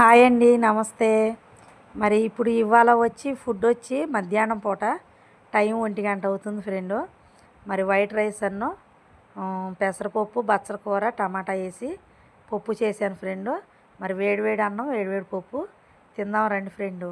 Hi అండి నమస్తే. మరి ఇప్పుడు ఇవాళ వచ్చి ఫుడ్ వచ్చి మధ్యాహ్నం పూట టైం ఒంటి గంట అవుతుంది ఫ్రెండు. మరి వైట్ రైస్ అన్ను పెసరపప్పు బచ్చల కూర టమాటా వేసి పప్పు చేశాను ఫ్రెండు. మరి వేడివేడి అన్నం వేడివేడి పప్పు. తిందాం రండి ఫ్రెండు.